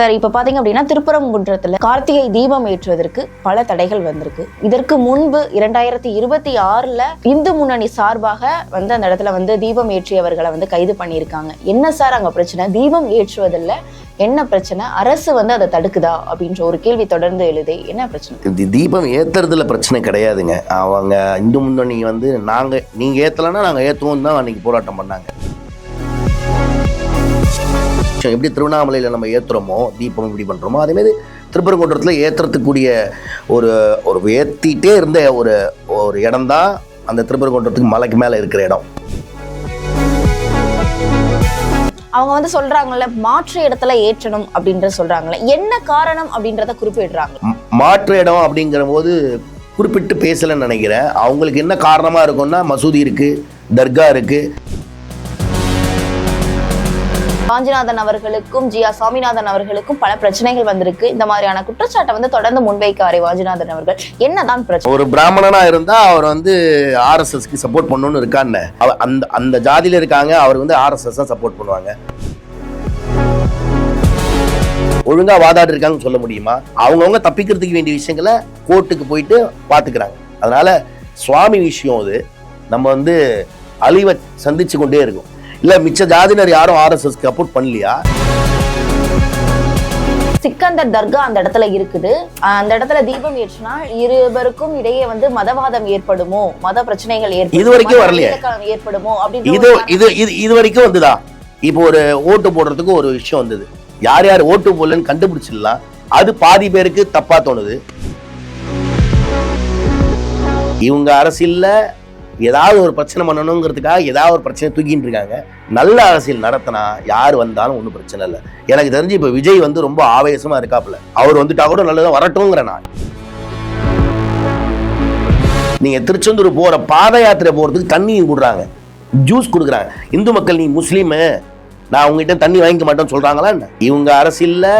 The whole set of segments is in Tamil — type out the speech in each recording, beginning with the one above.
சார் இப்போ பார்த்தீங்க அப்படின்னா திருப்பரங்குன்றத்தில் கார்த்திகை தீபம் ஏற்றுவதற்கு பல தடைகள் வந்திருக்கு. இதற்கு முன்பு இரண்டாயிரத்தி இருபத்தி ஆறில் இந்து முன்னணி சார்பாக வந்து அந்த இடத்துல வந்து தீபம் ஏற்றியவர்களை வந்து கைது பண்ணியிருக்காங்க. என்ன சார் அங்கே பிரச்சனை? தீபம் ஏற்றுவதில் என்ன பிரச்சனை? அரசு வந்து அதை தடுக்குதா? அப்படின்ற ஒரு கேள்வி தொடர்ந்து எழுதி என்ன பிரச்சனை? தீபம் ஏத்துறதுல பிரச்சனை கிடையாதுங்க. அவங்க இந்து முன்னணி வந்து நாங்கள் நீங்கள் ஏற்றலைன்னா நாங்கள் ஏற்றுவோம் தான் அன்னைக்கு போராட்டம் பண்ணாங்க. எப்படி திருவண்ணாமலையில் நம்ம ஏற்றுறோமோ தீபம் இப்படி பண்ணுறோமோ அதேமாரி திருப்பரங்குன்றத்தில் ஏற்றுறதுக்கூடிய ஒரு ஒரு ஏற்றிட்டே இருந்த ஒரு ஒரு இடம்தான் அந்த திருப்பரங்குன்றத்துக்கு மலைக்கு மேலே இருக்கிற இடம். அவங்க வந்து சொல்றாங்கல்ல மாற்று இடத்துல ஏற்றணும் அப்படின்ற சொல்றாங்கல்ல. என்ன காரணம் அப்படின்றத குறிப்பிடுறாங்க. மாற்று இடம் அப்படிங்கிற போது குறிப்பிட்டு பேசலைன்னு நினைக்கிறேன். அவங்களுக்கு என்ன காரணமாக இருக்கும்னா மசூதி இருக்குது தர்கா இருக்குது வாஞ்சிநாதன் அவர்களுக்கும் ஜி ஆர் சாமிநாதன் அவர்களுக்கும் பல பிரச்சனைகள் வந்திருக்கு. இந்த மாதிரியான குற்றச்சாட்டை வந்து தொடர்ந்து முன்வைக்காரே வாஞ்சிநாதன் அவர்கள். என்னதான் பிரச்சனை? ஒரு பிராமணனா இருந்தா அவர் வந்து ஆர்எஸ்எஸ்க்கு சப்போர்ட் பண்ணணும்னு இருக்கான்னு அவ அந்த அந்த ஜாதியில இருக்காங்க அவர் வந்து ஆர்எஸ்எஸ் தான் சப்போர்ட் பண்ணுவாங்க. ஒழுங்கா வாதாடி இருக்காங்கன்னு சொல்ல முடியுமா? அவங்கவுங்க தப்பிக்கிறதுக்கு வேண்டிய விஷயங்களை கோர்ட்டுக்கு போயிட்டு பாத்துக்கிறாங்க. அதனால சுவாமி விஷயம் அது. நம்ம வந்து அழிவை சந்திச்சு கொண்டே இருக்கும். இல்ல மிச்ச ஜாதியினர் யாரும் ஆர்எஸ்எஸ்க்கு சப்போர்ட் பண்ணலையா? சிக்கந்தர் தர்கா அந்த இடத்துல இருக்குது. அந்த இடத்துல தீபம் ஏற்றினால் இருவருக்கும் இடையே வந்து மதவாதம் ஏற்படுமோ? மத பிரச்சனைகள் ஏற்படுமோ, இது வரைக்கும் வரலையே. ஏற்படுமோ? அப்படின்ற இது இது இது இது வரைக்கும் வந்துதா? இப்போ ஒரு ஓட்டு போடுறதுக்கு ஒரு விஷயம் வந்தது. யார் யார் ஓட்டு போடலன்னு கண்டுபிடிச்சிடலாம். அது பாதி பேருக்கு தப்பா தோணுது. இவங்க அரசியல்ல ஏதாவது ஒரு பிரச்சனை பண்ணணுங்கிறதுக்காக ஏதாவது ஒரு பிரச்சனை தூக்கிட்டு இருக்காங்க. நல்ல அரசியல் நடத்தினா யார் வந்தாலும் ஒன்றும் பிரச்சனை இல்லை. எனக்கு தெரிஞ்சு இப்போ விஜய் வந்து ரொம்ப ஆவேசமாக இருக்காப்புல. அவர் வந்துட்டா கூட நல்லதாக வரட்டும்ங்கிற நான். நீங்கள் திருச்செந்தூர் போகிற பாத யாத்திரை போகிறதுக்கு தண்ணி கொடுறாங்க ஜூஸ் கொடுக்குறாங்க. இந்து மக்கள் நீ முஸ்லீமு. நான் உங்ககிட்ட தண்ணி வாங்கிக்க மாட்டேன்னு சொல்கிறாங்களா என்ன? இவங்க அரசியலில்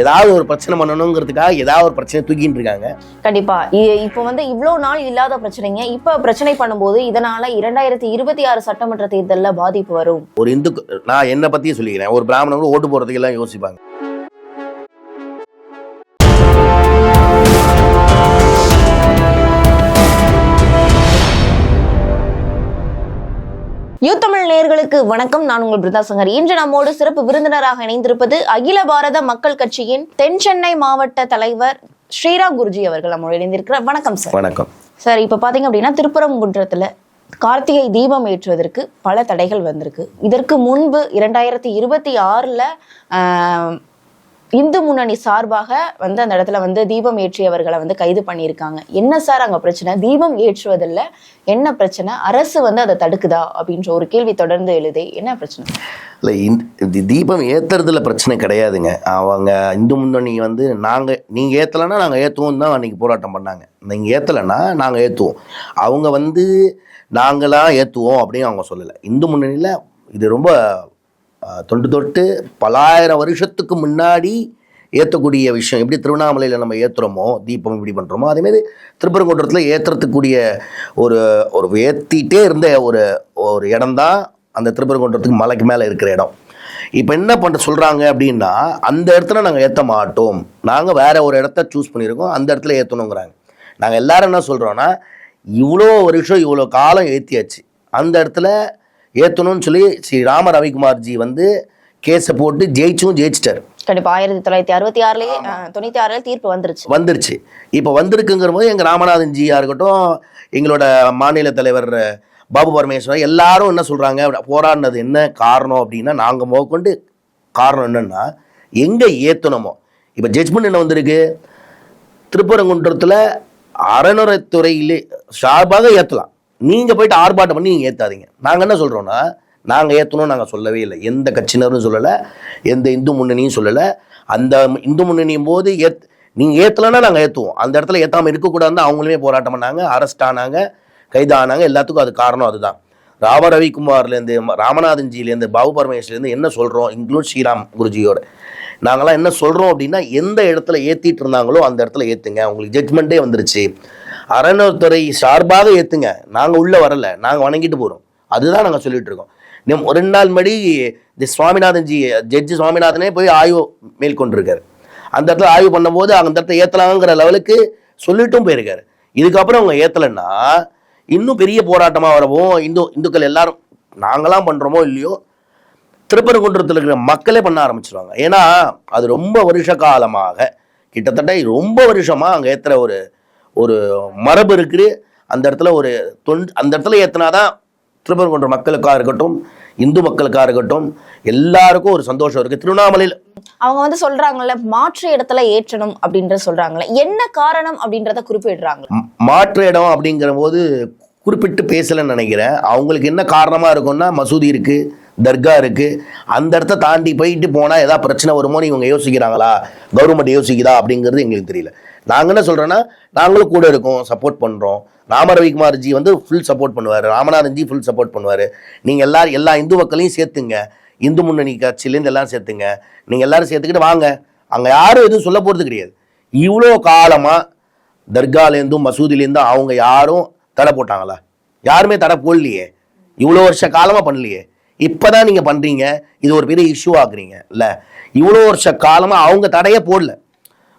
ஏதாவது ஒரு பிரச்சனை பண்ணணுங்கிறதுக்காக ஏதாவது ஒரு பிரச்சனை தூக்கிட்டு இருக்காங்க. கண்டிப்பா. இப்போ வந்து இவ்வளவு நாள் இல்லாத பிரச்சனைங்க. இப்ப பிரச்சனை பண்ணும்போது இதனால இரண்டாயிரத்தி இருபத்தி ஆறு சட்டமன்ற தேர்தல்ல பாதிப்பு வரும். ஒரு இந்து நான் என்னை பத்தியே சொல்லிக்கிறேன். ஒரு பிராமணன் கூட ஓட்டு போறதுக்கு எல்லாம் யோசிப்பாங்க. யூ தமிழ் நேயர்களுக்கு வணக்கம். நான் உங்கள் பிருந்தா சங்கர். இன்று நம்மோடு சிறப்பு விருந்தினராக இணைந்திருப்பது அகில பாரத மக்கள் கட்சியின் தென் சென்னை மாவட்ட தலைவர் ஸ்ரீராம் குருஜி அவர்கள் நம்மோடு இணைந்திருக்கிறார். வணக்கம் சார். வணக்கம். சார் இப்போ பார்த்தீங்க அப்படின்னா திருப்பரங்குன்றத்தில் கார்த்திகை தீபம் ஏற்றுவதற்கு பல தடைகள் வந்திருக்கு. இதற்கு முன்பு இரண்டாயிரத்தி இருபத்தி ஆறில் இந்து முன்னணி சார்பாக வந்து அந்த இடத்துல வந்து தீபம் ஏற்றியவர்களை வந்து கைது பண்ணியிருக்காங்க. என்ன சார் அங்கே பிரச்சனை? தீபம் ஏற்றுவதில் என்ன பிரச்சனை? அரசு வந்து அதை தடுக்குதா? அப்படின்ற ஒரு கேள்வி தொடர்ந்து எழுதி என்ன பிரச்சனை? இல்லை இந்த தீபம் ஏற்றுறதுல பிரச்சனை கிடையாதுங்க. அவங்க இந்து முன்னணி வந்து நாங்கள் நீங்கள் ஏற்றலைன்னா நாங்கள் ஏற்றுவோம் தான் அன்றைக்கி போராட்டம் பண்ணாங்க. நீங்கள் ஏற்றலைன்னா நாங்கள் ஏற்றுவோம் அவங்க வந்து நாங்களாக ஏற்றுவோம் அப்படின்னு அவங்க சொல்லலை. இந்து முன்னணியில் இது ரொம்ப தொன்று தொட்டு பலாயிரம் வருஷத்துக்கு முன்னாடி ஏற்றக்கூடிய விஷயம் எப்படி திருவண்ணாமலையில் நம்ம ஏற்றுறோமோ தீபம் இப்படி பண்ணுறோமோ அதேமாரி திருப்பரங்குன்றத்தில் ஏற்றுறதுக்கூடிய ஒரு ஒரு ஏற்றிட்டே இருந்த ஒரு ஒரு இடம்தான் அந்த திருப்பரங்குன்றத்துக்கு மலைக்கு மேலே இருக்கிற இடம். இப்போ என்ன பண்ண சொல்கிறாங்க அப்படின்னா அந்த இடத்துல நாங்கள் ஏற்ற மாட்டோம். நாங்கள் வேற ஒரு இடத்த சூஸ் பண்ணியிருக்கோம் அந்த இடத்துல ஏற்றணுங்கிறாங்க நாங்கள் எல்லாரும் என்ன சொல்கிறோன்னா இவ்வளோ வருஷம் இவ்வளோ காலம் ஏற்றியாச்சு அந்த இடத்துல ஏற்றணும்னு சொல்லி ஸ்ரீ ராம ரவிக்குமார்ஜி வந்து கேஸை போட்டு ஜெயிச்சும் ஜெயிச்சிட்டார். கண்டிப்பா ஆயிரத்தி தொள்ளாயிரத்தி அறுபத்தி ஆறுலயே தொண்ணூத்தி ஆறுல தீர்ப்பு வந்துருச்சு. வந்துருச்சு. இப்போ வந்திருக்குங்கிற போது எங்கள் ராமநாதன் ஜியா இருக்கட்டும் எங்களோட மாநில தலைவர் பாபு பரமேஸ்வரன் எல்லாரும் என்ன சொல்கிறாங்க போராடினது என்ன காரணம் அப்படின்னா நாங்கள் முதற்கொண்டு காரணம் என்னன்னா எங்கே ஏற்றணுமோ இப்போ ஜட்ஜ்மெண்ட் என்ன வந்திருக்கு? திருப்பரங்குன்றத்தில் அறநிலைத்துறையிலே சார்பாக ஏற்றலாம் நீங்கள் போயிட்டு ஆர்ப்பாட்டம் பண்ணி நீங்கள் ஏற்றாதீங்க நாங்கள் என்ன சொல்கிறோன்னா நாங்கள் ஏற்றணும் நாங்கள் சொல்லவே இல்லை. எந்த கட்சியினரும் சொல்லலை எந்த இந்து முன்னணியும் சொல்லலை. அந்த இந்து முன்னணியும் போது ஏத் நீங்கள் ஏற்றலைன்னா நாங்கள் ஏற்றுவோம் அந்த இடத்துல ஏற்றாமல் இருக்கக்கூடாதுன்னு அவங்களுமே போராட்டம் பண்ணாங்க அரெஸ்ட் ஆனாங்க கைது ஆனாங்க எல்லாத்துக்கும் அது காரணம் அதுதான். ராம ரவிக்குமார்லேருந்து ராமநாதன்ஜிலேருந்து பாபு பரமேஸ்வர்லேருந்து என்ன சொல்கிறோம் இன்க்ளூட் ஸ்ரீராம் குருஜியோட. நாங்களாம் என்ன சொல்கிறோம் அப்படின்னா எந்த இடத்துல ஏற்றிட்டு இருந்தாங்களோ அந்த இடத்துல ஏற்றுங்க உங்களுக்கு ஜட்மெண்ட்டே வந்துருச்சு. அறநிலைத்துறை சார்பாக ஏற்றுங்க நாங்கள் உள்ளே வரல. நாங்கள் வணங்கிட்டு போகிறோம் அதுதான் நாங்கள் சொல்லிட்டு இருக்கோம். ஒரு ரெண்டு நாள் மடி இந்த சுவாமிநாதன் ஜி ஜட்ஜி சுவாமிநாதனே போய் ஆய்வு மேற்கொண்டிருக்காரு அந்த இடத்துல ஆய்வு பண்ணும்போது அந்த இடத்துல ஏற்றலாங்கிற லெவலுக்கு சொல்லிட்டும் போயிருக்காரு. இதுக்கப்புறம் அவங்க ஏற்றலைன்னா இன்னும் பெரிய போராட்டமாக வரவும் இந்து இந்துக்கள் எல்லாரும் நாங்களாம் பண்ணுறோமோ இல்லையோ திருப்பரங்குன்றத்தில் இருக்கிற மக்களே பண்ண ஆரம்பிச்சிருவாங்க. ஏன்னா அது ரொம்ப வருஷ காலமாக கிட்டத்தட்ட ரொம்ப வருஷமாக அங்கே ஏற்றுற ஒரு ஒரு மரபு இருக்குது. அந்த இடத்துல ஒரு தொண்டு அந்த இடத்துல ஏத்துனாதான் திருப்பரங்குன்ற மக்களுக்காக இருக்கட்டும் இந்து மக்களுக்காக இருக்கட்டும் எல்லாருக்கும் ஒரு சந்தோஷம் இருக்கு. திருவண்ணாமலையில் அவங்க வந்து சொல்றாங்கல்ல மாற்று இடத்துல ஏற்றணும் அப்படின்ற சொல்றாங்கல்ல. என்ன காரணம் அப்படின்றத குறிப்பிடுறாங்க. மாற்று இடம் அப்படிங்கிற போது குறிப்பிட்டு பேசலைன்னு நினைக்கிறேன். அவங்களுக்கு என்ன காரணமா இருக்கும்னா மசூதி இருக்கு தர்கா இருக்கு. அந்த இடத்த தாண்டி போயிட்டு போனா ஏதாவது பிரச்சனை வருமோன்னு இவங்க யோசிக்கிறாங்களா? கவர்மெண்ட் யோசிக்குதா அப்படிங்கிறது எங்களுக்கு தெரியல. நாங்கள் என்ன சொல்கிறோன்னா நாங்களும் கூட இருக்கோம் சப்போர்ட் பண்ணுறோம் ராம ரவிக்குமார் ஜி வந்து ஃபுல் சப்போர்ட் பண்ணுவார். ராமநாதன் ஜி ஃபுல் சப்போர்ட் பண்ணுவார். நீங்கள் எல்லாரும் எல்லா இந்து மக்களையும் சேர்த்துங்க. இந்து முன்னணி கட்சியிலேருந்து எல்லாரும் சேர்த்துங்க. நீங்கள் எல்லாரும் சேர்த்துக்கிட்டு வாங்க. அங்கே யாரும் எதுவும் சொல்ல போகிறது கிடையாது. இவ்வளோ காலமாக தர்காலேருந்தும் மசூதிலேருந்தும் அவங்க யாரும் தடை போட்டாங்களா? யாருமே தடை போடலையே. இவ்வளோ வருஷ காலமாக பண்ணலையே. இப்போ தான் நீங்கள் பண்ணுறீங்க இது ஒரு பெரிய இஷ்யூ ஆகுறீங்க இல்லை இவ்வளோ வருஷ காலமாக அவங்க தடையே போடல.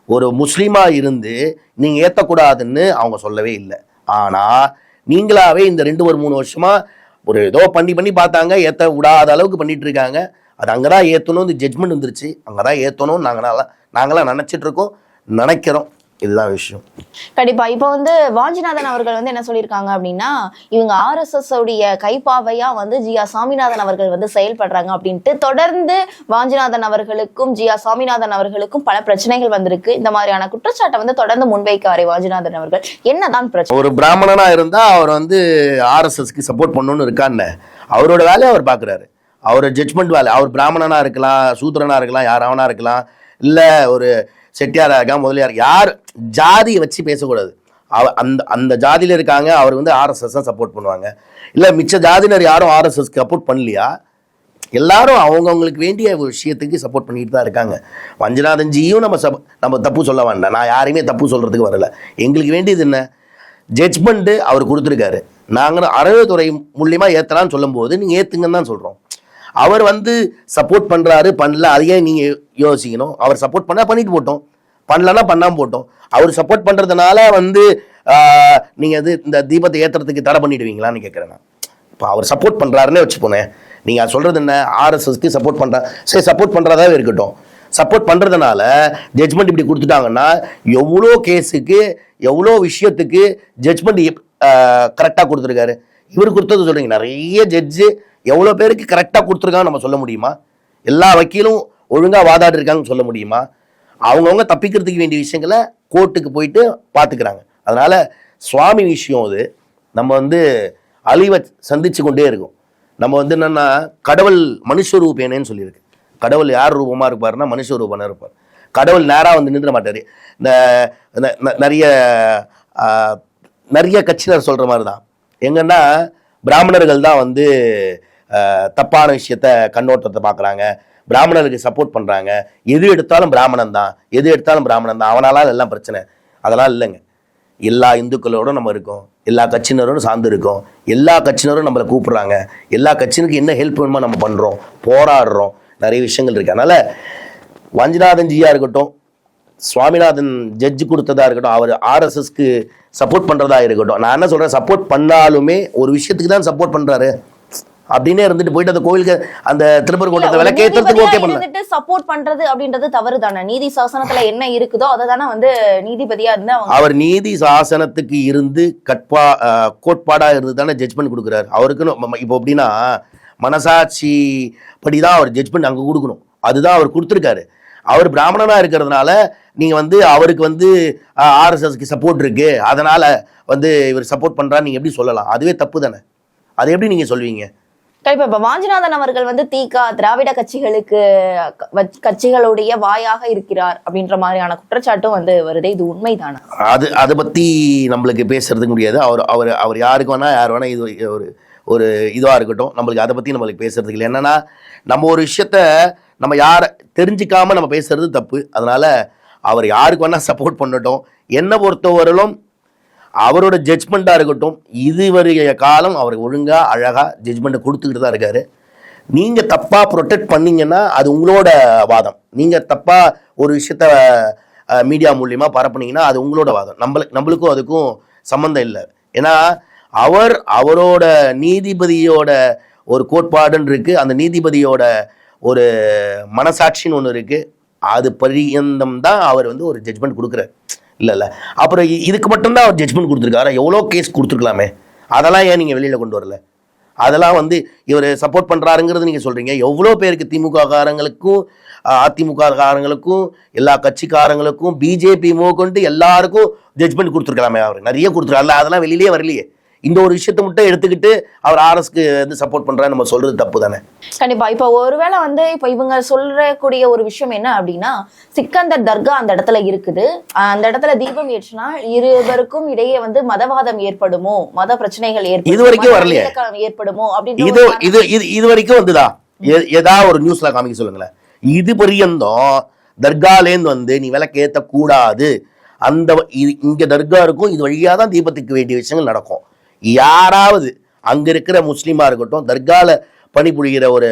ஒரு முஸ்லீமாக இருந்து நீங்கள் ஏற்றக்கூடாதுன்னு அவங்க சொல்லவே இல்லை. ஆனால் நீங்களாவே இந்த ரெண்டு ஒரு மூணு வருஷமாக ஒரு ஏதோ பண்ணி பண்ணி பார்த்தாங்க ஏற்ற விடாத அளவுக்கு பண்ணிட்டு இருக்காங்க. அது அங்கதான் ஏற்றணும் இந்த ஜட்மெண்ட் வந்துருச்சு. அங்கே தான் ஏற்றணும்னு நாங்களாம் நாங்களாம் நினச்சிட்ருக்கோம் நினைக்கிறோம். இதுதான் விஷயம். கண்டிப்பா. இப்போ வந்து வாஞ்சிநாதன் அவர்கள் வந்து என்ன சொல்லியிருக்காங்க அப்படின்னா இவங்க ஆர்எஸ்எஸ் உடைய கைப்பாவையா வந்து ஜியா சாமிநாதன் அவர்கள் வந்து செயல்படுறாங்க அப்படின்ட்டு தொடர்ந்து வாஞ்சிநாதன் அவர்களுக்கும் ஜியா சாமிநாதன் அவர்களுக்கும் பல பிரச்சனைகள் வந்திருக்கு. இந்த மாதிரியான குற்றச்சாட்டை வந்து தொடர்ந்து முன்வைக்காரே வாஞ்சிநாதன் அவர்கள். என்னதான் பிரச்சனை? ஒரு பிராமணனா இருந்தா அவர் வந்து ஆர்எஸ்எஸ்க்கு சப்போர்ட் பண்ணணும்னு இருக்கான்னு அவரோட வேலையை அவர் பார்க்குறாரு அவர் ஜட்ஜ்மெண்ட் வேலை. அவர் பிராமணனா இருக்கலாம் சூத்திரனா இருக்கலாம் யாராவனா இருக்கலாம். இல்லை ஒரு செட்டியாராக இருக்கான் முதலியார் யார் ஜாதியை வச்சு பேசக்கூடாது. அவ அந்த அந்த ஜாதியில் இருக்காங்க அவர் வந்து ஆர்எஸ்எஸ் தான் சப்போர்ட் பண்ணுவாங்க. இல்லை மிச்ச ஜாதியினர் யாரும் ஆர்எஸ்எஸ்க்கு சப்போர்ட் பண்ணலையா? எல்லாரும் அவங்கவுங்களுக்கு வேண்டிய ஒரு விஷயத்துக்கு சப்போர்ட் பண்ணிட்டு தான் இருக்காங்க. வஞ்சநாதன்ஜியும் நம்ம சப் நம்ம தப்பு சொல்ல வேண்டாம். நான் யாரையுமே தப்பு சொல்கிறதுக்கு வரல. எங்களுக்கு வேண்டியது என்ன? ஜட்ஜ்மெண்ட்டு அவர் கொடுத்துருக்காரு. நாங்கள் அறவுத்துறை மூலியமாக ஏற்றலான்னு சொல்லும்போது நீங்கள் ஏற்றுங்கன்னு தான் சொல்கிறோம் அவர் வந்து சப்போர்ட் பண்ணுறாரு பண்ணல அதையே நீங்கள் யோசிக்கணும். அவர் சப்போர்ட் பண்ணால் பண்ணிட்டு போட்டோம். பண்ணலன்னா பண்ணாமல் போட்டோம். அவர் சப்போர்ட் பண்ணுறதுனால வந்து நீங்கள் இது இந்த தீபத்தை ஏற்றுறதுக்கு தடை பண்ணிடுவீங்களான்னு கேட்குறேன் நான். இப்போ அவர் சப்போர்ட் பண்ணுறாருன்னே வச்சுப்போனேன் நீங்கள் சொல்கிறது என்ன? ஆர்எஸ்எஸ்க்கு சப்போர்ட் பண்ணுறா சரி சப்போர்ட் பண்ணுறதாவே இருக்கட்டும். சப்போர்ட் பண்ணுறதுனால ஜட்ஜ்மெண்ட் இப்படி கொடுத்துட்டாங்கன்னா எவ்வளோ கேஸுக்கு எவ்வளோ விஷயத்துக்கு ஜட்ஜ்மெண்ட் கரெக்டாக கொடுத்துருக்காரு. இவர் கொடுத்தது சொல்கிறீங்க நிறைய ஜட்ஜு எவ்வளோ பேருக்கு கரெக்டாக கொடுத்துருக்காங்க நம்ம சொல்ல முடியுமா? எல்லா வக்கீலும் ஒழுங்காக வாதாடிருக்காங்கன்னு சொல்ல முடியுமா? அவங்கவுங்க தப்பிக்கிறதுக்கு வேண்டிய விஷயங்களை கோர்ட்டுக்கு போயிட்டு பார்த்துக்கிறாங்க. அதனால் சுவாமி விஷயம் அது. நம்ம வந்து அழிவை சந்திச்சு கொண்டே இருக்கும். நம்ம வந்து என்னென்னா கடவுள் மனுஷ ரூபேனேன்னு சொல்லியிருக்கு. கடவுள் யார் ரூபமாக இருப்பாருன்னா மனுஷ ரூபனா இருப்பார். கடவுள் நேராக வந்து நின்ற மாட்டார். இந்த ந- நிறைய நிறைய கட்சியினர் சொல்கிற மாதிரி தான் எங்கன்னா பிராமணர்கள் தான் வந்து தப்பான விஷயத்த கண்ணோட்டத்தை பார்க்குறாங்க. பிராமணருக்கு சப்போர்ட் பண்ணுறாங்க எது எடுத்தாலும் பிராமணன் தான். எது எடுத்தாலும் பிராமணன் தான். அவனால எல்லாம் பிரச்சனை. அதெல்லாம் இல்லைங்க. எல்லா இந்துக்களோடும் நம்ம இருக்கோம். எல்லா கட்சியினரோடும் சார்ந்து இருக்கோம். எல்லா கட்சியினரும் நம்மளை கூப்பிட்றாங்க. எல்லா கட்சியினருக்கு என்ன ஹெல்ப் வேணுமோ நம்ம பண்ணுறோம் போராடுறோம். நிறைய விஷயங்கள் இருக்குது அதனால் வஞ்சிநாதன் ஜியாக இருக்கட்டும் சுவாமிநாதன் ஜட்ஜ் கொடுத்ததா இருக்கட்டும் அவர் ஆர்எஸ்எஸ்க்கு சப்போர்ட் பண்ணுறதா இருக்கட்டும். நான் என்ன சொல்கிறேன் சப்போர்ட் பண்ணாலுமே ஒரு விஷயத்துக்கு தான் சப்போர்ட் பண்ணுறாரு அப்படின்னே இருந்துட்டு போயிட்டு அந்த கோவிலுக்கு அந்த திருப்பரங்குன்றத்தை விளக்கேற்றதுக்கு ஓகே பண்ணல. சப்போர்ட் பண்றது அப்படின்றது தவறு தானே நீதி சாசனத்துல என்ன இருக்குதோ அதை தானே வந்து நீதிபதியா இருந்து அவர் நீதி சாசனத்துக்கு இருந்து கட்பா கோட்பாடா இருந்து தானே ஜட்ஜ்மெண்ட் கொடுக்குறாரு. அவருக்குன்னு இப்போ எப்படின்னா மனசாட்சி படிதான் அவர் ஜட்ஜ்மெண்ட் அங்கே கொடுக்கணும். அதுதான் அவர் கொடுத்துருக்காரு. அவர் பிராமணனா இருக்கிறதுனால நீங்க வந்து அவருக்கு வந்து ஆர்எஸ்எஸ்க்கு சப்போர்ட் இருக்கு. அதனால வந்து இவர் சப்போர்ட் பண்றான்னு நீங்க எப்படி சொல்லலாம்? அதுவே தப்பு தானே? அது எப்படி நீங்க சொல்வீங்க? கண்டிப்பா. இப்ப வாஞ்சிநாதன் அவர்கள் வந்து தீகா திராவிட கட்சிகளுக்கு கட்சிகளுடைய வாயாக இருக்கிறார் அப்படின்ற மாதிரியான குற்றச்சாட்டும் வந்து வருது. இது உண்மைதானா? அது அதை பற்றி நம்மளுக்கு பேசுறதுக்கு முடியாது. அவர் அவர் அவர் யாருக்கு வேணா யார் வேணா இது ஒரு ஒரு இதுவாக இருக்கட்டும். நம்மளுக்கு அதை பற்றி நம்மளுக்கு பேசுறதுக்கு இல்லை. என்னன்னா நம்ம ஒரு விஷயத்த நம்ம யாரை தெரிஞ்சுக்காம நம்ம பேசுறது தப்பு. அதனால அவர் யாருக்கு வேணா சப்போர்ட் பண்ணட்டும். என்னை பொறுத்தவரையிலும் அவரோட ஜட்ஜ்மெண்ட்டாக இருக்கட்டும் இதுவரைய காலம் அவர் ஒழுங்காக அழகாக ஜட்ஜ்மெண்ட்டை கொடுத்துக்கிட்டு தான் இருக்காரு. நீங்கள் தப்பாக ப்ரொடெக்ட் பண்ணிங்கன்னா அது உங்களோட வாதம். நீங்கள் தப்பாக ஒரு விஷயத்த மீடியா மூலியமாக பரப்புனீங்கன்னா அது உங்களோட வாதம். நம்மளுக்கு நம்மளுக்கும் அதுக்கும் சம்மந்தம் இல்லை. ஏன்னா அவர் அவரோட நீதிபதியோட ஒரு கோட்பாடுன்னு இருக்குது அந்த நீதிபதியோட ஒரு மனசாட்சின்னு ஒன்று இருக்குது அது பரியந்தம் தான் அவர் வந்து ஒரு ஜட்ஜ்மெண்ட் கொடுக்குறார். இல்லை இல்லை. அப்புறம் இதுக்கு மட்டும்தான் அவர் ஜட்ஜ்மெண்ட் கொடுத்துருக்காரு. எவ்வளோ கேஸ் கொடுத்துருக்கலாமே. அதெல்லாம் ஏன் நீங்கள் வெளியில் கொண்டு வரல? அதெல்லாம் வந்து இவர் சப்போர்ட் பண்ணுறாருங்கிறது நீங்கள் சொல்கிறீங்க எவ்வளோ பேருக்கு திமுக காரங்களுக்கும் அதிமுக காரங்களுக்கும் எல்லா கட்சிக்காரங்களுக்கும் பிஜேபி கொண்டு எல்லாருக்கும் ஜட்ஜ்மெண்ட் கொடுத்துருக்கலாமே அவர். நிறைய கொடுத்துருக்காரு. அதெல்லாம் வெளியிலேயே வரலையே. இந்த ஒரு விஷயத்தை மட்டும் எடுத்துக்கிட்டு அவர் ஆர்எஸ்க்கு வந்து சப்போர்ட் பண்ணுறாரு நம்ம சொல்கிறது தப்பு தானே கண்டிப்பா. இப்ப ஒருவேளை வந்து இப்ப இவங்க சொல்லக்கூடிய ஒரு விஷயம் என்ன அப்படின்னா சிக்கந்தர் தர்கா அந்த இடத்துல இருக்குது. அந்த இடத்துல தீபம் ஏற்றினால் இருவருக்கும் இடையே வந்து மதவாதம் ஏற்படுமோ? மத பிரச்சனைகள் ஏற்படுமோ? இது வரைக்கும் வரலையே. ஏற்படுமோ? அப்படின்ற இது இது இது இது வரைக்கும் வந்துதா? ஏதாவது ஒரு நியூஸ்ல காமிக்க சொல்லுங்களேன். இது பரியந்தம் தர்காலேந்து வந்து நீ விளக்கு ஏத்தக்கூடாது. அந்த இங்க தர்கா இருக்கும் இது வழியா தான் தீபத்துக்கு வேண்டிய விஷயங்கள் நடக்கும். யாராவது அங்கே இருக்கிற முஸ்லீமாக இருக்கட்டும் தர்காவில் பணிபுரிகிற ஒரு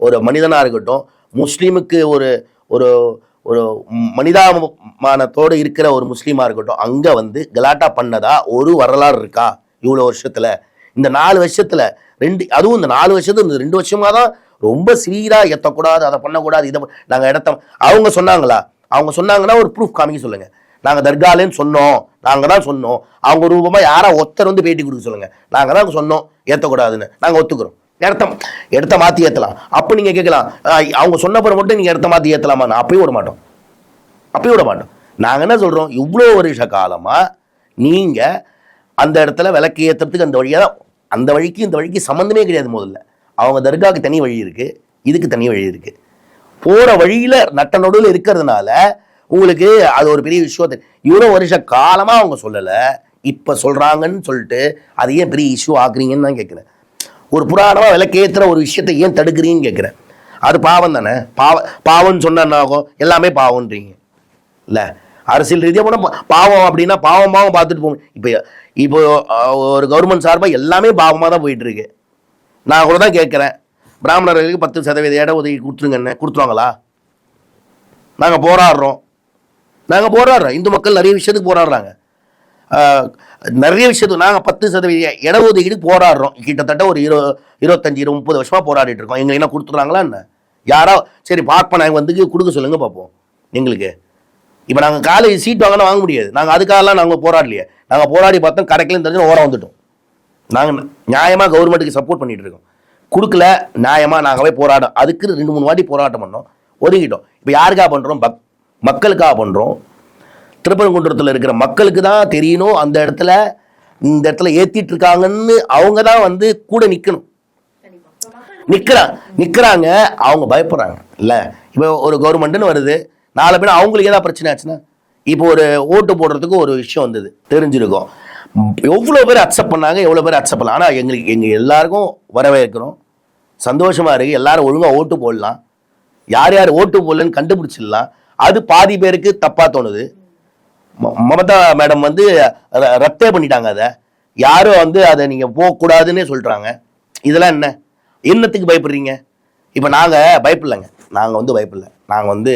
ஒரு மனிதனாக இருக்கட்டும் முஸ்லீமுக்கு ஒரு ஒரு ஒரு மனிதாமானத்தோடு இருக்கிற ஒரு முஸ்லீமாக இருக்கட்டும் அங்கே வந்து கலாட்டா பண்ணதா? ஒரு வரலாறு இருக்கா? இவ்வளோ வருஷத்தில். இந்த நாலு வருஷத்தில் ரெண்டு அதுவும் இந்த நாலு வருஷத்துல இந்த ரெண்டு வருஷமாக தான் ரொம்ப சீராக எத்தக்கூடாது அதை பண்ணக்கூடாது இதை நாங்கள் இடத்த அவங்க சொன்னாங்களா? அவங்க சொன்னாங்கன்னா ஒரு ப்ரூஃப் காமிக்க சொல்லுங்கள் நாங்கள் தர்காலேன்னு சொன்னோம். நாங்கள் தான் சொன்னோம். அவங்க ரூபமாக யாரா ஒருத்தர் வந்து பேட்டி கொடுக்க சொல்லுங்க. நாங்கள் தான் சொன்னோம். ஏற்றக்கூடாதுன்னு நாங்கள் ஒத்துக்கிறோம். இடத்த இடத்த மாற்றி ஏற்றலாம் அப்போ நீங்கள் கேட்கலாம் அவங்க சொன்ன பிறகு மட்டும் நீங்கள் இடத்த மாற்றி ஏற்றலாமா நான் அப்பயும் விட மாட்டோம். அப்பயும் விட மாட்டோம். நாங்கள் என்ன சொல்கிறோம் இவ்வளோ வருஷ காலமாக நீங்கள் அந்த இடத்துல விளக்கு ஏற்றுறதுக்கு அந்த வழியாக தான் அந்த வழிக்கு இந்த வழிக்கு சம்மந்தமே கிடையாது முதல்ல. அவங்க தர்காவுக்கு தனி வழி இருக்குது இதுக்கு தனி வழி இருக்குது போகிற வழியில் நட்ட நடுவில் இருக்கிறதுனால உங்களுக்கு அது ஒரு பெரிய விஷயத்தை இவ்வளோ வருஷ காலமாக அவங்க சொல்லலை. இப்போ சொல்கிறாங்கன்னு சொல்லிட்டு அதை ஏன் பெரிய இஷ்யூ ஆக்குறீங்கன்னு தான் கேட்குறேன் ஒரு புராணமாக விளக்கேற்றுற ஒரு விஷயத்தை ஏன் தடுக்கிறீங்கன்னு கேட்குறேன் அது பாவம் தானே? பாவ பாவம்னு சொன்ன என்ன ஆகும்? எல்லாமே பாவம்ன்றீங்க. இல்லை? அரசியல் ரீதியாக போனால் பாவம் அப்படின்னா பாவம் பாவம் பார்த்துட்டு போகணும் இப்போ இப்போ ஒரு கவர்மெண்ட் சார்பாக எல்லாமே பாவமாக தான் போயிட்டுருக்கு நான் கூட தான் கேட்குறேன் பிராமணர்களுக்கு பத்து சதவீத இட உதவி கொடுத்துருங்கன்னு. கொடுத்துருவாங்களா? நாங்கள் போராடுறோம். நாங்கள் போராடுறோம். இந்து மக்கள் நிறைய விஷயத்துக்கு போராடுறாங்க. நிறைய விஷயத்துக்கு நாங்கள் பத்து சதவீத இடஒதுக்கீடு போராடுறோம். கிட்டத்தட்ட ஒரு இரு இருபத்தஞ்சி இரு முப்பது வருஷமாக போராடிட்டு இருக்கோம். எங்களை என்ன கொடுத்துட்றாங்களா என்ன? யாரோ சரி பார்ப்பேன் நாங்கள் வந்து கொடுக்க சொல்லுங்க பார்ப்போம். எங்களுக்கு. இப்போ நாங்கள் காலேஜ் சீட் வாங்கினா வாங்க முடியாது. நாங்கள் அதுக்காகலாம் நாங்கள் போராடலையே. நாங்கள் போராடி பார்த்தோம் கடைக்கிலும் தெரிஞ்சு ஓரம் வந்துட்டோம். நாங்கள் நியாயமாக கவர்மெண்ட்டுக்கு சப்போர்ட் பண்ணிட்டு இருக்கோம். கொடுக்கல நியாயமாக நாங்கள் போய் போராடம் அதுக்கு ரெண்டு மூணு வாட்டி போராட்டம் பண்ணோம். ஒதுக்கிட்டோம். இப்போ யாருக்காக பண்ணுறோம் பக் மக்களுக்காக பண்ணுறோம் திருப்பரங்குன்றத்தில் இருக்கிற மக்களுக்கு தான் தெரியணும் அந்த இடத்துல இந்த இடத்துல ஏற்றிட்டு இருக்காங்கன்னு அவங்க தான் வந்து கூட நிற்கணும் நிக்கிறாங்க நிற்கிறாங்க அவங்க பயப்படுறாங்க. இல்லை இப்போ ஒரு கவர்மெண்ட்டுன்னு வருது நாலு பேர் அவங்களுக்கு ஏதாவது பிரச்சனை ஆச்சுன்னா இப்போ ஒரு ஓட்டு போடுறதுக்கு ஒரு விஷயம் வந்தது தெரிஞ்சிருக்கும். எவ்வளோ பேர் அக்செப்ட் பண்ணாங்க எவ்வளோ பேர் அக்செப்ட் பண்ணலாம் ஆனால் எங்களுக்கு எங்கள் எல்லாருக்கும் வரவேற்கிறோம். சந்தோஷமாக இருக்குது எல்லாரும் ஒழுங்காக ஓட்டு போடலாம். யார் யார் ஓட்டு போடலன்னு கண்டுபிடிச்சிடலாம். அது பாதி பேருக்கு தப்பாக தோணுது. ம- மமதா மேடம் வந்து ரத்தே பண்ணிட்டாங்க அதை. யாரும் வந்து அதை நீங்கள் போகக்கூடாதுன்னே சொல்கிறாங்க இதெல்லாம் என்ன? என்னத்துக்கு பயப்படுறீங்க? இப்போ நாங்கள் பயப்படலைங்க நாங்கள் வந்து பயப்படல நாங்கள் வந்து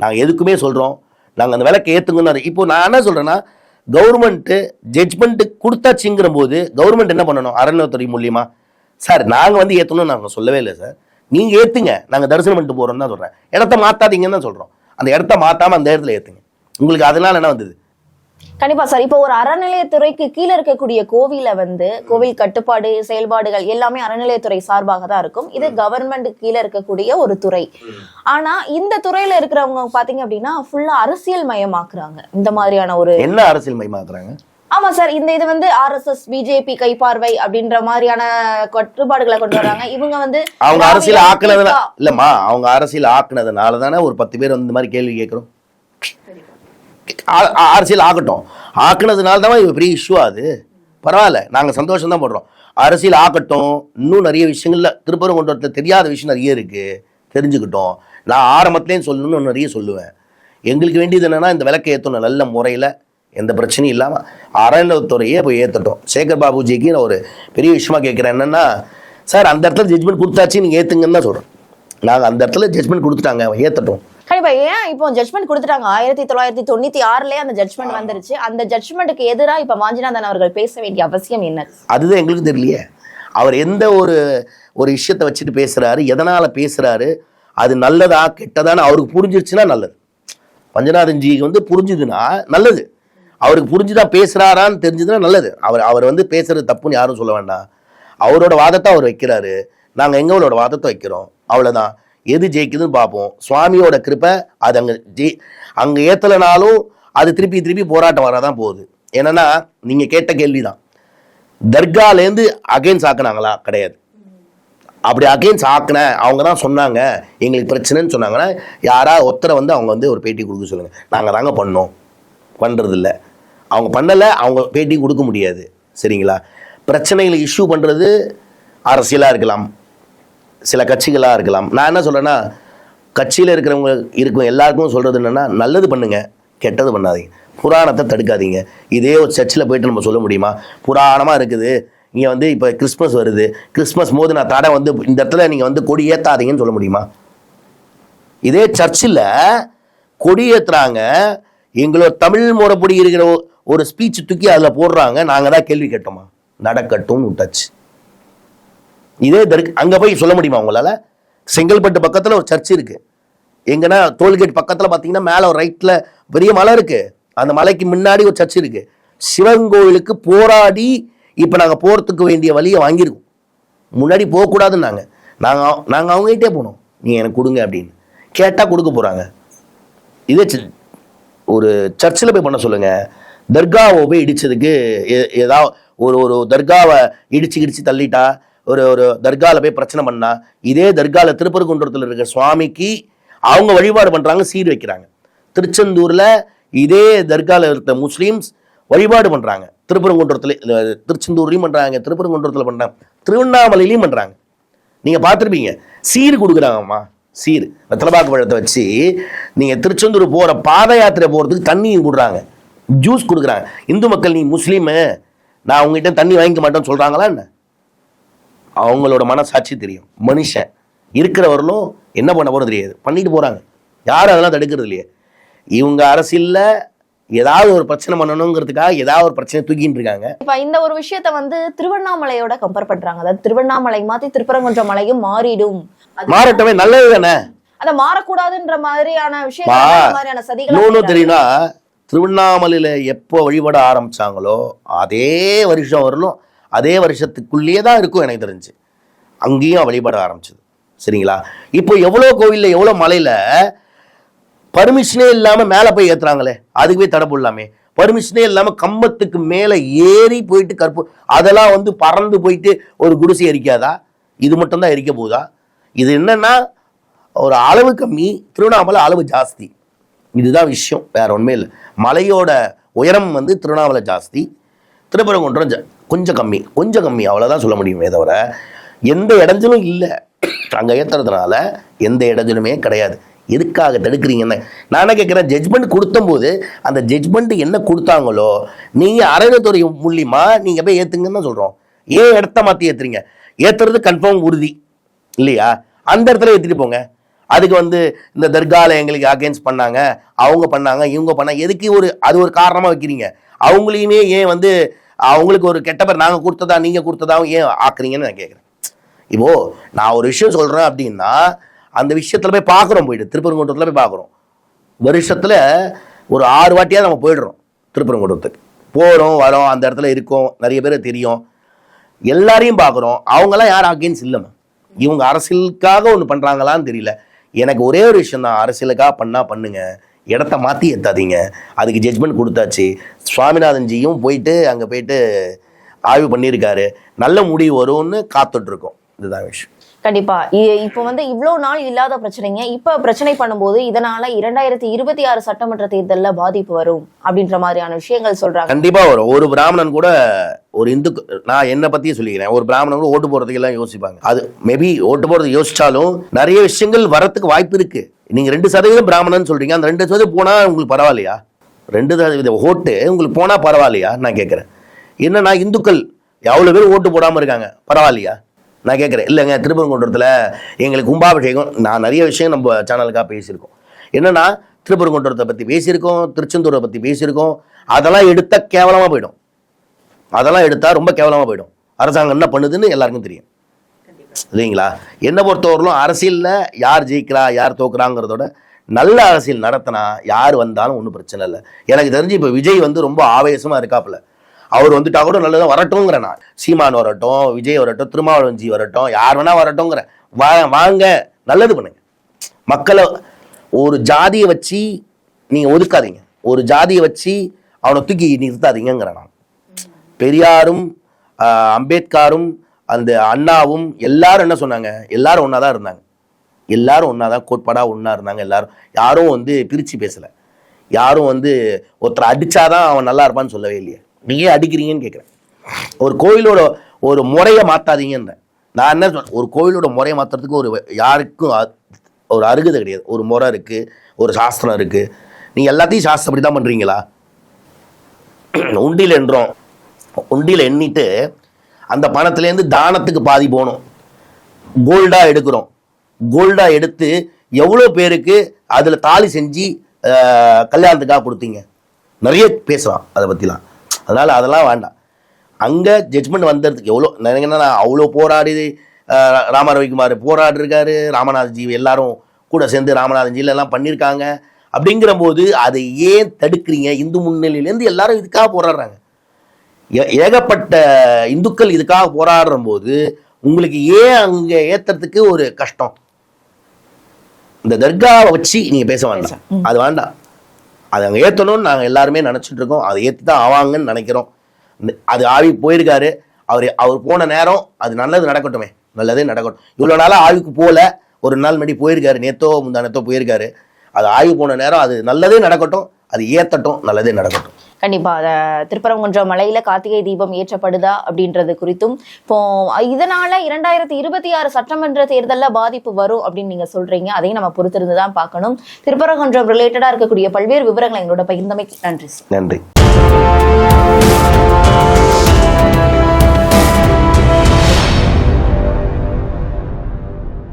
நாங்கள் எதுக்குமே சொல்கிறோம் நாங்கள் அந்த விலைக்கு ஏற்றுங்கன்னு இப்போ நான் என்ன சொல்கிறேன்னா கவர்மெண்ட்டு ஜட்ஜ்மெண்ட்டு கொடுத்தாச்சுங்கிற போது கவர்மெண்ட் என்ன பண்ணணும்? அறநிலையத்துறை மூலியமா? சார் நாங்கள் வந்து ஏற்றணும்னு நாங்கள் சொல்லவே இல்லை சார். நீங்கள் ஏற்றுங்க நாங்கள் தரிசனம் பண்ணிட்டு போகிறோம்னு தான் சொல்கிறேன் இடத்த மாற்றாதீங்கன்னு தான் சொல்கிறோம் அந்த இடத்த மாற்றாமல் அந்த இடத்துல ஏற்றுங்க உங்களுக்கு அதனால என்ன வந்தது? கண்டிப்பா சார். இப்போ ஒரு அறநிலையத்துறைக்கு கீழே இருக்கக்கூடிய கோவில வந்து கோவில் கட்டுப்பாடு செயல்பாடுகள் எல்லாமே அறநிலையத்துறை சார்பாக தான் இருக்கும். இது கவர்மெண்ட் கீழே இருக்கக்கூடிய ஒரு துறை. ஆனா இந்த துறையில இருக்கிறவங்க பாத்தீங்க அப்படின்னா ஃபுல்லா அரசியல் மயமாக்குறாங்க. இந்த மாதிரியான ஒரு என்ன அரசியல் மயமாக்குறாங்க? ஆமா சார் இந்த இது வந்து ஆர்எஸ்எஸ் பிஜேபி கைப்பார்வை அப்படின்ற மாதிரியான கட்டுப்பாடுகளை கொண்டு வராங்க. இவங்க வந்து அவங்க அரசியல் திமுக, இல்லம்மா அவங்க அரசியல் ஆக்குனதுனால தானே ஒரு பத்து பேர் வந்து இந்த மாதிரி கேள்வி கேட்குறோம் அரசியல் ஆகட்டும் ஆக்குனதுனால தான் இது பெரிய இஷ்யூ அது. பரவாயில்ல நாங்கள் சந்தோஷம் தான் படுறோம். அரசியல் ஆகட்டும் இன்னும் நிறைய விஷயங்கள்ல திருப்பரங்குன்றத்தில் தெரியாத விஷயம் நிறைய இருக்கு. தெரிஞ்சுக்கிட்டோம். நான் ஆரம்பத்துலேயும் சொல்லணும்னு நிறைய சொல்லுவேன். எங்களுக்கு வேண்டியது என்னன்னா இந்த விளக்கை ஏற்றணும் நல்ல முறையில். எந்த பிரச்சனையும் இல்லாமல் அறநிலையத்துறையே போய் ஏற்றட்டும் சேகர் பாபுஜிக்கு நான் ஒரு பெரிய விஷயமா கேட்குறேன். என்னன்னா சார் அந்த இடத்துல ஜட்மெண்ட் கொடுத்தாச்சு நீங்க ஏத்துங்கன்னு தான் சொல்றோம். நாங்க அந்த இடத்துல ஜட்மெண்ட் கொடுத்துட்டாங்க ஏத்தட்டும். கண்டிப்பா. ஏன் இப்போ ஜட்மெண்ட் கொடுத்துட்டாங்க? ஆயிரத்தி தொள்ளாயிரத்தி தொண்ணூத்தி ஆறுலயே அந்த ஜட்மெண்ட் வந்துருச்சு. அந்த ஜட்மெண்ட்டுக்கு எதிரா இப்ப வாஞ்சிநாதன் அவர்கள் பேச வேண்டிய அவசியம் என்ன? அதுதான் எங்களுக்கு தெரியலையே. அவர் எந்த ஒரு ஒரு விஷயத்தை வச்சுட்டு பேசுறாரு எதனால பேசுறாரு அது நல்லதா கெட்டதான்னு அவருக்கு புரிஞ்சிருச்சுன்னா நல்லது. பஞ்சநாதன் ஜி வந்து புரிஞ்சுதுன்னா நல்லது. அவருக்கு புரிஞ்சுதான் பேசுறாரான்னு தெரிஞ்சதுன்னா நல்லது. அவர் அவர் வந்து பேசுறது தப்புன்னு யாரும் சொல்ல வேண்டாம். அவரோட வாதத்தை அவர் வைக்கிறாரு. நாங்கள் எங்களோட வாதத்தை வைக்கிறோம். அவ்வளோதான் எது ஜெயிக்குதுன்னு பார்ப்போம். சுவாமியோட கிருப்பை அது அங்கே ஜெய் அங்கே ஏற்றலைனாலும் அது திருப்பி திருப்பி போராட்டம் வரதான் போகுது. என்னன்னா நீங்கள் கேட்ட கேள்விதான். தர்காலேருந்து அகைன்ஸ் ஆக்குனாங்களா? கிடையாது. அப்படி அகைன்ஸ் ஆக்குன அவங்க தான் சொன்னாங்க. எங்களுக்கு பிரச்சனைன்னு சொன்னாங்கன்னா யாராவது ஒருத்தரை வந்து அவங்க வந்து ஒரு பேட்டி கொடுக்க சொல்லுங்கள் நாங்கள் தாங்க பண்ணோம். பண்ணுறதில்ல அவங்க பண்ணலை அவங்க பேட்டி கொடுக்க முடியாது. சரிங்களா? பிரச்சனைகளை இஷ்யூ பண்ணுறது அரசியலாக இருக்கலாம். சில கட்சிகளாக இருக்கலாம். நான் என்ன சொல்கிறேன்னா கட்சியில் இருக்கிறவங்க இருக்கும் எல்லாருக்கும் சொல்கிறது என்னென்னா நல்லது பண்ணுங்கள் கெட்டது பண்ணாதீங்க. புராணத்தை தடுக்காதீங்க. இதே ஒரு சர்ச்சில் போயிட்டு நம்ம சொல்ல முடியுமா? புராணமாக இருக்குது. இங்கே வந்து இப்போ கிறிஸ்மஸ் வருது. கிறிஸ்மஸ் போது நான் தடை வந்து இந்த இடத்துல நீங்கள் வந்து கொடி ஏற்றாதீங்கன்னு சொல்ல முடியுமா? இதே சர்ச்சில் கொடி ஏற்றுறாங்க எங்களோட தமிழ் முறைப்படி இருக்கிற ஒரு ஸ்பீச் தூக்கி அதில் போடுறாங்க. நாங்கள் தான் கேள்வி கேட்டோமா? நடக்கட்டும்னு விட்டாச்சு. இதே தர்க் அங்கே போய் சொல்ல முடியுமா உங்களால்? செங்கல்பட்டு பக்கத்தில் ஒரு சர்ச் இருக்குது எங்கன்னா டோல்கேட் பக்கத்தில் பார்த்தீங்கன்னா மேலே ஒரு ரைட்டில் பெரிய மலை இருக்குது அந்த மலைக்கு முன்னாடி ஒரு சர்ச் இருக்குது சிவன் கோயிலுக்கு போராடி இப்போ நாங்கள் போகிறதுக்கு வேண்டிய வழியை வாங்கியிருக்கோம். முன்னாடி போகக்கூடாதுன்னாங்க. நாங்கள் நாங்கள் அவங்ககிட்டே போனோம். நீங்கள் எனக்கு கொடுங்க அப்படின்னு. கேட்டால் கொடுக்க போகிறாங்க இதே ஒரு சர்ச்சில் போய் பண்ண சொல்லுங்கள் தர்காவை போய் இடிச்சதுக்கு ஏதாவது ஒரு ஒரு தர்காவை இடிச்சு இடிச்சு தள்ளிட்டா ஒரு ஒரு தர்காவில் போய் பிரச்சனை பண்ணா இதே தர்காவில் திருப்பரங்குன்றத்தில் இருக்கிற சுவாமிக்கு அவங்க வழிபாடு பண்ணுறாங்க சீர் வைக்கிறாங்க. திருச்செந்தூரில் இதே தர்காவில் இருக்க முஸ்லீம்ஸ் வழிபாடு பண்ணுறாங்க திருப்பரங்குன்றத்தில் திருச்செந்தூர்லேயும் திருச்செந்தூர்லையும் பண்றாங்க திருப்பரங்குன்றத்தில் பண்ணுறாங்க திருவண்ணாமலையிலையும் பண்ணுறாங்க நீங்கள் பார்த்துருப்பீங்க. சீர் கொடுக்குறாங்கம்மா சீர். வெத்தலபாக்கு பழத்தை வச்சு நீங்கள் திருச்செந்தூர் போகிற பாத யாத்திரை போகிறதுக்கு தண்ணியும் கொடுக்குறாங்க ஜூஸ் கொடுக்குறாங்க. இந்து மக்கள் நீ முஸ்லீமு நான் உங்ககிட்ட தண்ணி வாங்கிக்க மாட்டேன்னு சொல்றாங்களா என்ன? அவங்களோட மனசாட்சி தெரியும். மனுஷன் இருக்கிறவர்களும் என்ன பண்ண போறது தெரியாது. பண்ணிட்டு போறாங்க. யாரும் அதெல்லாம் தடுக்கிறது இல்லையே. இவங்க அரசியல்ல ஏதாவது ஒரு பிரச்சனை பண்ணணுங்கிறதுக்காக ஏதாவது ஒரு பிரச்சனை தூக்கிட்டு இருக்காங்க. இப்ப இந்த ஒரு விஷயத்த வந்து திருவண்ணாமலையோட கம்பேர் பண்றாங்க. அதாவது திருவண்ணாமலை மாத்தி திருப்பரங்குன்ற மலையும் மாறிடும் மாறட்டமே நல்லது தானே அத மாறக்கூடாதுன்ற மாதிரியான மா, விஷயங்கள் இந்த மாதிரியான சதிகள் இன்னொன்னு தெரியுமா திருவண்ணாமலையில் எப்போ வழிபட ஆரம்பிச்சாங்களோ அதே வருஷம் வரலும் அதே வருஷத்துக்குள்ளேயே தான் இருக்கும் எனக்கு தெரிஞ்சு. அங்கேயும் வழிபட ஆரம்பிச்சது. சரிங்களா? இப்போ எவ்வளோ கோவில்ல எவ்வளோ மலையில் பர்மிஷனே இல்லாமல் மேலே போய் ஏற்றுறாங்களே அதுக்கு போய் தடை போடலாமே. பர்மிஷனே இல்லாமல் கம்பத்துக்கு மேலே ஏறி போயிட்டு கற்பூ அதெல்லாம் வந்து பறந்து போயிட்டு ஒரு குடிசை எரிக்காதா? இது மட்டும்தான் எரிக்க போகுதா? இது என்னென்னா ஒரு அளவு கம்மி திருவண்ணாமலை அளவு ஜாஸ்தி. இதுதான் விஷயம் வேற ஒன்றுமே இல்லை. மலையோட உயரம் வந்து திருவண்ணாமலை ஜாஸ்தி திருப்பரங்குன்றம் ஜ- கொஞ்சம் கம்மி கொஞ்சம் கம்மி அவ்வளோதான் சொல்ல முடியுமே தவிர எந்த இடைஞ்சலும் இல்லை. அங்கே ஏற்றுறதுனால எந்த இடைஞ்சலுமே கிடையாது. எதுக்காக தடுக்கிறீங்கன்னு? நான் என்ன கேட்குறேன் ஜட்மெண்ட் கொடுத்தம்போது அந்த ஜட்மெண்ட் என்ன கொடுத்தாங்களோ நீங்கள் அறநிலைத்துறை மூலியமாக நீங்கள் போய் ஏற்றுங்கன்னு தான் சொல்கிறோம் ஏன் இடத்த மாற்றி ஏற்றுறீங்க ஏற்றுறது கன்ஃபார்ம் உறுதி இல்லையா? அந்த இடத்துல ஏற்றிட்டு போங்க. அதுக்கு வந்து இந்த தர்காவில் எங்களுக்கு அகேன்ஸ்ட் பண்ணாங்க. அவங்க பண்ணாங்க இவங்க பண்ணாங்க எதுக்கு ஒரு அது ஒரு காரணமாக வைக்கிறீங்க? அவங்களையுமே ஏன் வந்து அவங்களுக்கு ஒரு கெட்ட பேர் நாங்கள் கொடுத்ததா நீங்கள் கொடுத்ததாவும் ஏன் ஆக்குறீங்கன்னு நான் கேட்குறேன் இப்போ நான் ஒரு விஷயம் சொல்கிறேன் அப்படின்னா அந்த விஷயத்தில் போய் பார்க்குறோம் போயிட்டு திருப்பரங்குன்றத்தில் போய் பார்க்குறோம் வருஷத்தில் ஒரு ஆறு வாட்டியாக நம்ம போயிடுறோம் திருப்பரங்குன்றத்துக்கு. போகிறோம் வரோம் அந்த இடத்துல இருக்கோம் நிறைய பேர் தெரியும். எல்லாரையும் பார்க்குறோம் அவங்கெல்லாம் யாரும் அகேன்ஸ்ட் இல்லைம்மா இவங்க அரசியலுக்காக ஒன்று பண்ணுறாங்களான்னு தெரியல. எனக்கு ஒரே ஒரு விஷயம் தான் அரசியலுக்காக பண்ணால் பண்ணுங்க. இடத்த மாற்றி ஏற்றாதீங்க அதுக்கு ஜட்ஜ்மெண்ட் கொடுத்தாச்சு. சுவாமிநாதன்ஜியும் போயிட்டு அங்கே போயிட்டு ஆய்வு பண்ணியிருக்காரு. நல்ல முடிவு வரும்னு காத்துட்ருக்கோம் இதுதான் விஷயம். கண்டிப்பா. இப்போ வந்து இவ்வளவு நாள் இல்லாத பிரச்சனைங்க. இப்ப பிரச்சனை பண்ணும்போது இதனால இரண்டாயிரத்தி இருபத்தி ஆறு சட்டமன்ற தேர்தல்ல பாதிப்பு வரும் அப்படின்ற மாதிரியான விஷயங்கள் சொல்றாங்க. கண்டிப்பா வரும். ஒரு பிராமணன் கூட ஒரு இந்து நான் என்ன பத்தியே சொல்லிக்கிறேன். ஒரு பிராமணன் கூட ஓட்டு போறதுக்கு எல்லாம் யோசிப்பாங்க. அது மேபி ஓட்டு போறது யோசிச்சாலும் நிறைய விஷயங்கள் வரத்துக்கு வாய்ப்பு இருக்கு. நீங்க ரெண்டு சதவீதம் பிராமணன் சொல்றீங்க. அந்த ரெண்டு சதவீதம் போனா உங்களுக்கு பரவாயில்லையா? ரெண்டு சதவீதம் ஓட்டு உங்களுக்கு போனா பரவாயில்லையா? நான் கேட்கறேன் என்னன்னா இந்துக்கள் எவ்வளவு பேர் ஓட்டு போடாம இருக்காங்க? பரவாயில்லையா? நான் கேட்குறேன். இல்லைங்க திருப்பரங்குன்றத்தில் எங்களுக்கு கும்பாபிஷேகம் நான் நிறைய விஷயம் நம்ம சேனலுக்காக பேசியிருக்கோம். என்னன்னா திருப்பரங்குன்றத்தை பற்றி பேசியிருக்கோம் திருச்செந்தூரை பற்றி பேசியிருக்கோம். அதெல்லாம் எடுத்தால் கேவலமாக போயிடும். அதெல்லாம் எடுத்தால் ரொம்ப கேவலமாக போயிடும். அரசாங்கம் என்ன பண்ணுதுன்னு எல்லாருக்கும் தெரியும். இல்லைங்களா? என்னை பொறுத்தவரையிலும் அரசியலில் யார் ஜெயிக்கிறா யார் தோக்குறாங்கிறதோட நல்ல அரசியல் நடத்தினா யார் வந்தாலும் ஒன்றும் பிரச்சனை இல்லை. எனக்கு தெரிஞ்சு இப்போ விஜய் வந்து ரொம்ப ஆவேசமாக இருக்காப்புல. அவர் வந்துட்டா கூட நல்லதாக வரட்டும்ங்கிறேன் நான். சீமான் வரட்டும் விஜய் வரட்டும் திருமாவளவன்ஜி வரட்டும் யார் வேணா வரட்டும்ங்கிறேன். வா வாங்க நல்லது பண்ணுங்க. மக்களை ஒரு ஜாதியை வச்சு நீங்கள் ஒதுக்காதீங்க. ஒரு ஜாதியை வச்சு அவனை தூக்கி நிறுத்தாதீங்கிற நான். பெரியாரும் அம்பேத்காரும் அம்பேத்கரும் அந்த அண்ணாவும் எல்லாரும் என்ன சொன்னாங்க? எல்லாரும் ஒன்றா தான் இருந்தாங்க. எல்லாரும் ஒன்றா தான் கோட்பாடாக ஒன்றா இருந்தாங்க எல்லாரும். யாரும் வந்து பிரித்து பேசலை. யாரும் வந்து ஒருத்தரை அடித்தாதான் அவன் நல்லா இருப்பான்னு சொல்லவே இல்லையே. நீங்க ஏன் அடிக்கிறீங்கன்னு கேட்குறேன். ஒரு கோயிலோட ஒரு முறையை மாற்றாதீங்கன்றேன் நான் என்ன சொல்கிறேன் ஒரு கோயிலோட முறையை மாற்றுறதுக்கு ஒரு யாருக்கும் அ- ஒரு அருகதை கிடையாது. ஒரு முறை இருக்குது ஒரு சாஸ்திரம் இருக்குது நீங்கள் எல்லாத்தையும் சாஸ்திரப்படி தான் பண்ணுறீங்களா உண்டியில் என்றோம் உண்டியில் எண்ணிட்டு அந்த பணத்துலேருந்து தானத்துக்கு பாதி போகணும். கோல்டாக எடுக்கிறோம். கோல்டாக எடுத்து எவ்வளோ பேருக்கு அதில் தாலி செஞ்சு கல்யாணத்துக்காக கொடுத்தீங்க? நிறைய பேசலாம் அதை பற்றிலாம் அதனால் அதெல்லாம் வேண்டாம். அங்கே ஜட்ஜ்மெண்ட் வந்ததுக்கு எவ்வளோ என்னன்னா அவ்வளோ போராடி ராம ரவிக்குமார் போராடி இருக்காரு ராமநாதஜி எல்லாரும் கூட சேர்ந்து ராமநாதன்ஜில எல்லாம் பண்ணியிருக்காங்க அப்படிங்கிற போது அதை ஏன் தடுக்கிறீங்க? இந்து முன்னணியிலேருந்து எல்லாரும் இதுக்காக போராடுறாங்க. ஏ- ஏகப்பட்ட இந்துக்கள் இதுக்காக போராடுற போது உங்களுக்கு ஏன் அங்க ஏத்துறதுக்கு ஒரு கஷ்டம்? இந்த தர்காவை வச்சு நீங்க பேச வேண்டாம். அது வேண்டாம். அதை அங்கே ஏற்றணும்னு நாங்கள் எல்லாருமே நினச்சிட்டு இருக்கோம். அதை ஏற்றி தான் ஆவாங்கன்னு நினைக்கிறோம். அது ஆவி போயிருக்காரு. அவர் அவர் போன நேரம் அது நல்லது நடக்கட்டுமே. நல்லதே நடக்கட்டும். இவ்வளோ நாளாக ஆய்வுக்கு போகல. ஒரு நாள் முன்னாடி போயிருக்காரு. நேத்தோ முந்தானத்தோ போயிருக்காரு. அது ஆய்வு போன நேரம் அது நல்லதே நடக்கட்டும். அது ஏற்றட்டும் நல்லதே நடக்கட்டும். கண்டிப்பா திருப்பரங்குன்றம் மலையில கார்த்திகை தீபம் ஏற்றப்படுதா அப்படின்றது குறித்தும் இப்போ இதனால இரண்டாயிரத்தி இருபத்தி ஆறு சட்டமன்ற தேர்தல்ல பாதிப்பு வரும் அப்படின்னு நீங்க சொல்றீங்க. அதையும் நம்ம பொறுத்திருந்து தான் பார்க்கணும். திருப்பரங்குன்றம் ரிலேட்டடா இருக்கக்கூடிய பல்வேறு விவரங்களை எங்களோட பகிர்ந்தமைக்கு நன்றி நன்றி.